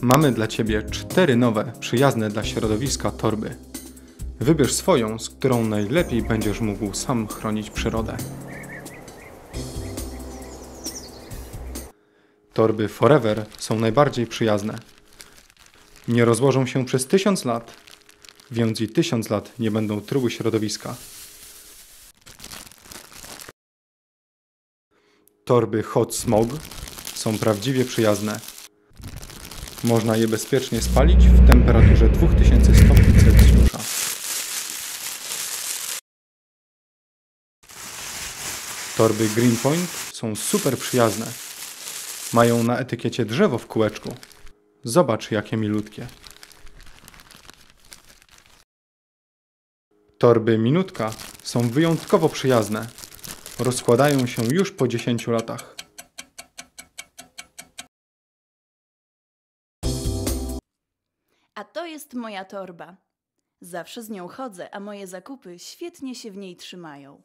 Mamy dla Ciebie cztery nowe, przyjazne dla środowiska torby. Wybierz swoją, z którą najlepiej będziesz mógł sam chronić przyrodę. Torby Forever są najbardziej przyjazne. Nie rozłożą się przez tysiąc lat, więc i tysiąc lat nie będą truły środowiska. Torby Hot Smog są prawdziwie przyjazne. Można je bezpiecznie spalić w temperaturze 2000 stopni Celsjusza. Torby Greenpoint są super przyjazne. Mają na etykiecie drzewo w kółeczku. Zobacz, jakie milutkie. Torby Minutka są wyjątkowo przyjazne. Rozkładają się już po 10 latach. A to jest moja torba. Zawsze z nią chodzę, a moje zakupy świetnie się w niej trzymają.